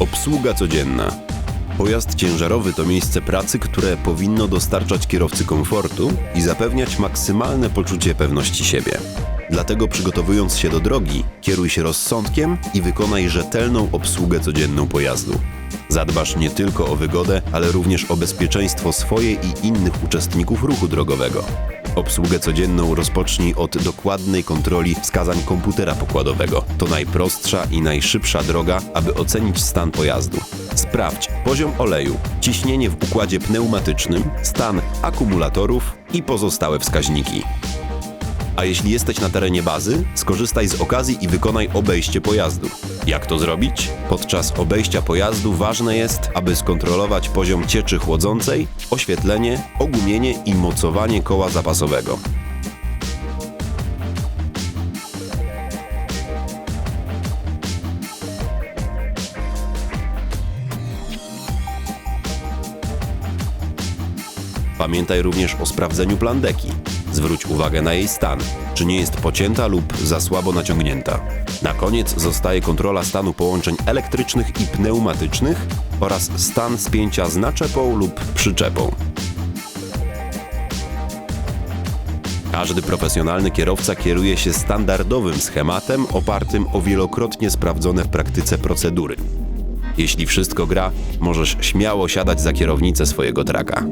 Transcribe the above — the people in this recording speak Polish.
Obsługa codzienna. Pojazd ciężarowy to miejsce pracy, które powinno dostarczać kierowcy komfortu i zapewniać maksymalne poczucie pewności siebie. Dlatego przygotowując się do drogi, kieruj się rozsądkiem i wykonaj rzetelną obsługę codzienną pojazdu. Zadbasz nie tylko o wygodę, ale również o bezpieczeństwo swoje i innych uczestników ruchu drogowego. Obsługę codzienną rozpocznij od dokładnej kontroli wskazań komputera pokładowego. To najprostsza i najszybsza droga, aby ocenić stan pojazdu. Sprawdź poziom oleju, ciśnienie w układzie pneumatycznym, stan akumulatorów i pozostałe wskaźniki. A jeśli jesteś na terenie bazy, skorzystaj z okazji i wykonaj obejście pojazdu. Jak to zrobić? Podczas obejścia pojazdu ważne jest, aby skontrolować poziom cieczy chłodzącej, oświetlenie, ogumienie i mocowanie koła zapasowego. Pamiętaj również o sprawdzeniu plandeki. Zwróć uwagę na jej stan, czy nie jest pocięta lub za słabo naciągnięta. Na koniec zostaje kontrola stanu połączeń elektrycznych i pneumatycznych oraz stan spięcia z naczepą lub przyczepą. Każdy profesjonalny kierowca kieruje się standardowym schematem opartym o wielokrotnie sprawdzone w praktyce procedury. Jeśli wszystko gra, możesz śmiało siadać za kierownicę swojego traka.